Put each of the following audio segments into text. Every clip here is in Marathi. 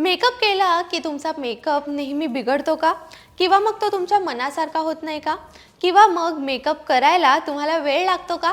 मेकअप केला की तुमचा मेकअप नेहमी बिघडतो का? किंवा मग तो तुमच्या मनासारखा होत नाही का? किंवा मग मेकअप करायला तुम्हाला वेळ लागतो का?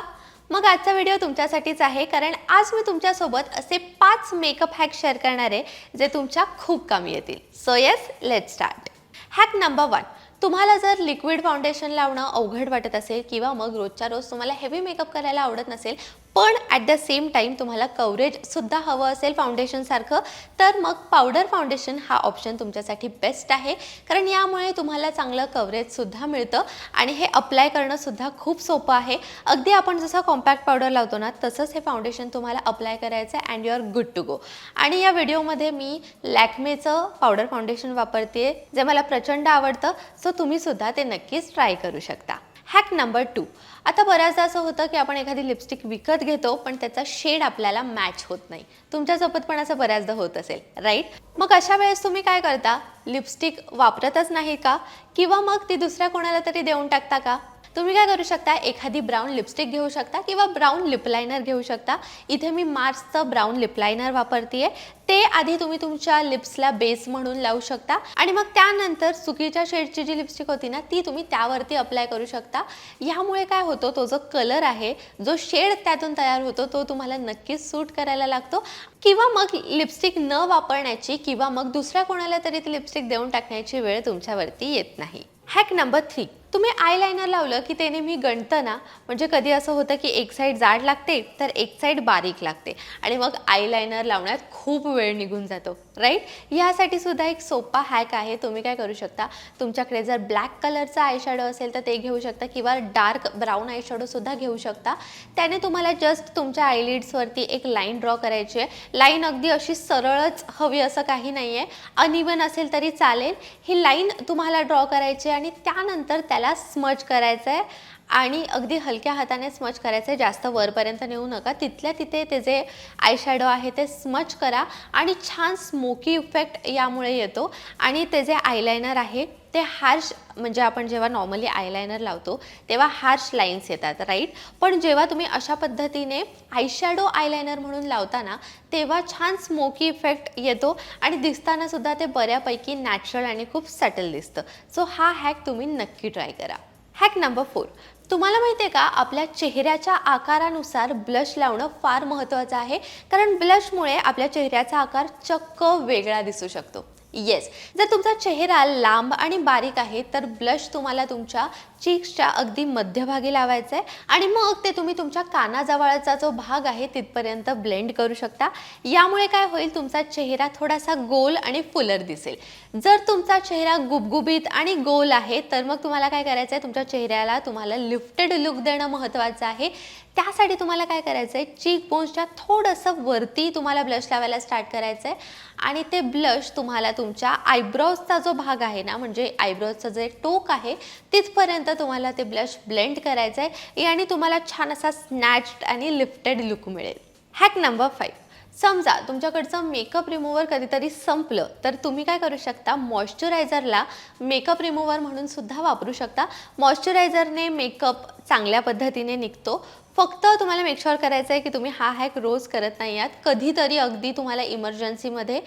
मग आजचा व्हिडिओ तुमच्यासाठीच आहे कारण आज मी तुमच्यासोबत असे पाच मेकअप हॅक शेअर करणार आहे जे तुमच्या खूप कामी येतील. So yes let start hack number one तुम्हाला जर लिक्विड फाउंडेशन लावणं अवघड वाटत असेल किंवा मग रोजच्या रोज तुम्हाला हेवी मेकअप करायला आवडत नसेल पण ॲट द सेम टाईम तुम्हाला कवरेजसुद्धा हवं असेल फाउंडेशनसारखं तर मग पावडर फाउंडेशन हा ऑप्शन तुमच्यासाठी बेस्ट आहे. कारण यामुळे तुम्हाला चांगलं कवरेजसुद्धा मिळतं आणि हे अप्लाय करणंसुद्धा खूप सोपं आहे. अगदी आपण जसं कॉम्पॅक्ट पावडर लावतो ना तसंच हे फाउंडेशन तुम्हाला अप्लाय करायचं आहे and you are good to go आणि या व्हिडिओमध्ये मी लॅक्मेचं पावडर फाउंडेशन वापरते जे मला प्रचंड आवडतं सो तुम्हीसुद्धा ते नक्कीच ट्राय करू शकता. Hack number two. आता बऱ्याचदा असं होतं की आपण एखादी लिपस्टिक विकत घेतो पण त्याचा शेड आपल्याला मॅच होत नाही. तुमच्यासोबत पण असं बऱ्याचदा होत असेल राईट मग अशा वेळेस तुम्ही काय करता? लिपस्टिक वापरतच नाही का? किंवा मग ती दुसऱ्या कोणाला तरी देऊन टाकता का? तुम्ही काय करू शकता? एखादी ब्राऊन लिपस्टिक घेऊ शकता किंवा ब्राऊन लिपलायनर घेऊ शकता. इथे मी मार्सचं ब्राऊन लिपलायनर वापरते वापरते ते आधी तुम्ही तुमच्या लिप्सला बेस म्हणून लावू शकता. आणि मग त्यानंतर चुकीच्या शेडची जी लिपस्टिक होती ना ती तुम्ही त्यावरती अप्लाय करू शकता. यामुळे काय होतं तो जो कलर आहे जो शेड त्यातून तयार होतो तो तुम्हाला नक्कीच सूट करायला लागतो. किंवा मग लिपस्टिक न वापरण्याची किंवा मग दुसऱ्या कोणाला तरी ती लिपस्टिक देऊन टाकण्याची वेळ तुमच्यावरती येत नाही. हॅक नंबर थ्री तुम्ही आय लायनर लावलं की ते नेहमी गणतं ना म्हणजे कधी असं होतं की एक साईड जाड लागते तर एक साईड बारीक लागते. आणि मग आय लायनर लावण्यात खूप वेळ निघून जातो राईट यासाठी सुद्धा एक सोपा हॅक आहे. तुम्ही काय करू शकता तुमच्याकडे जर ब्लॅक कलरचा आय शॅडो असेल तर ते घेऊ शकता किंवा डार्क ब्राऊन आय शॅडोसुद्धा घेऊ शकता. त्याने तुम्हाला जस्ट तुमच्या आयलिड्सवरती एक लाईन ड्रॉ करायची आहे. लाईन अगदी अशी सरळच हवी असं काही नाही आहे अनइवन असेल तरी चालेल. ही लाईन तुम्हाला ड्रॉ करायची आहे आणि त्यानंतर त्या त्याला स्मच करायचं आहे आणि अगदी हलक्या हाताने स्मच करायचं आहे. जास्त वरपर्यंत नेऊ नका. तिथल्या तिथे ते जे आयशॅडो आहे ते स्मच करा आणि छान स्मोकी इफेक्ट यामुळे येतो. आणि ते जे आयलायनर आहे ते हार्श म्हणजे आपण जेव्हा नॉर्मली आयलायनर लावतो तेव्हा हार्श लाईन्स येतात राईट पण जेव्हा तुम्ही अशा पद्धतीने आयशॅडो आयलायनर म्हणून लावता ना तेव्हा छान स्मोकी इफेक्ट येतो आणि दिसतानासुद्धा ते बऱ्यापैकी नॅचरल आणि खूप सटल दिसतं. सो हा हॅक तुम्ही नक्की ट्राय करा. हॅक नंबर फोर तुम्हाला माहिती आहे का आपल्या चेहऱ्याच्या आकारानुसार ब्लश लावणं फार महत्त्वाचं आहे कारण ब्लशमुळे आपल्या चेहऱ्याचा आकार चक्क वेगळा दिसू शकतो. येस जर तुमचा चेहरा लांब आणि बारीक आहे तर ब्लश तुम्हाला तुमच्या चीक्सच्या अगदी मध्यभागी लावायचं आहे आणि मग ते तुम्ही तुमच्या कानाजवळचा जो भाग आहे तिथपर्यंत ब्लेंड करू शकता. यामुळे काय होईल तुमचा चेहरा थोडासा गोल आणि फुलर दिसेल. जर तुमचा चेहरा गुबगुबीत आणि गोल आहे तर मग तुम्हाला काय करायचं आहे तुमच्या चेहऱ्याला तुम्हाला लिफ्टेड लुक देणं महत्त्वाचं आहे. त्यासाठी तुम्हाला काय करायचं आहे चीक बोन्सच्या थोडंसं वरती तुम्हाला ब्लश लावायला स्टार्ट करायचं आहे आणि ते ब्लश तुम्हाला तुमच्या आयब्रोजचा जो भाग आहे ना म्हणजे आयब्रोजचं जे टोक आहे तिथपर्यंत तुम्हाला ते ब्लश ब्लेंड करायचं आहे आणि तुम्हाला छान असा स्नॅच्ड आणि लिफ्टेड लुक मिळेल. हॅक नंबर फाईव्ह समजा तुमच्याकडचं मेकअप रिमूव्हर कधीतरी संपलं तर तुम्ही काय करू शकता? मॉइश्चरायझरला मेकअप रिमूव्हर म्हणून सुद्धा वापरू शकता. मॉइश्चरायझरने मेकअप चांगल्या पद्धतीने निघतो. फक्त तुम्हाला मेकश्युअर करायचं आहे की तुम्ही हा हॅक रोज करत नाही आहात. कधीतरी अगदी तुम्हाला इमर्जन्सीमध्ये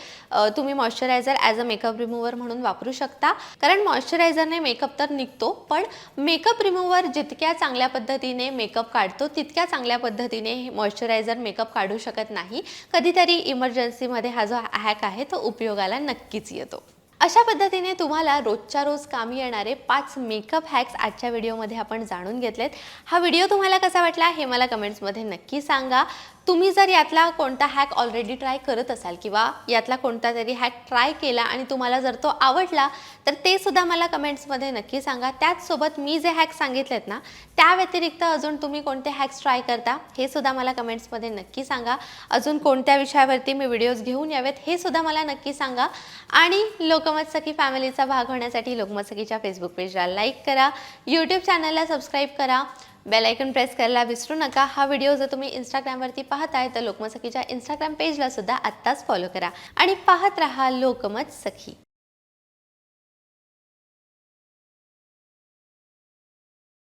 तुम्ही moisturiser as a makeup remover म्हणून वापरू शकता. कारण मॉइश्चरायझरने मेकअप तर निघतो पण मेकअप रिमूव्हर जितक्या चांगल्या पद्धतीने मेकअप काढतो तितक्या चांगल्या पद्धतीने मॉइश्चरायझर मेकअप काढू शकत नाही. कधीतरी इमर्जन्सीमध्ये हा जो हॅक आहे तो उपयोगाला नक्कीच येतो. अशा पद्धतीने तुम्हाला रोजच्या रोज कामी येणारे पाच मेकअप हॅक्स आजच्या व्हिडिओमध्ये आपण जाणून घेतलेत. हा व्हिडिओ तुम्हाला कसा वाटला हे मला कमेंट्समध्ये नक्की सांगा. तुम्ही जर यातला कोणता हॅक ऑलरेडी ट्राय करत असाल किंवा यातला कोणता तरी हॅक ट्राय केला आणि तुम्हाला जर तो आवडला तर ते सुद्धा मला कमेंट्समध्ये नक्की सांगा. त्याचसोबत मी जे हॅक सांगितलेत ना त्या व्यतिरिक्त अजून तुम्ही कोणते हॅक्स ट्राय करता हे सुद्धा मला कमेंट्समध्ये नक्की सांगा. अजून कोणत्या विषयावरती मी व्हिडिओज घेऊन यावेत हे सुद्धा मला नक्की सांगा. आणि लोकमत सखी फॅमिलीचा भाग होण्यासाठी लोकमत सखीच्या फेसबुक पेजला लाईक करा. यूट्यूब चॅनलला सबस्क्राईब करा. बेलायकन प्रेस करायला विसरू नका. हा व्हिडिओ जर तुम्ही इंस्टाग्रामवरती पाहताय तर लोकमत सखीच्या इंस्टाग्राम पेजला सुद्धा आत्ताच फॉलो करा. आणि पाहत राहा लोकमत सखी.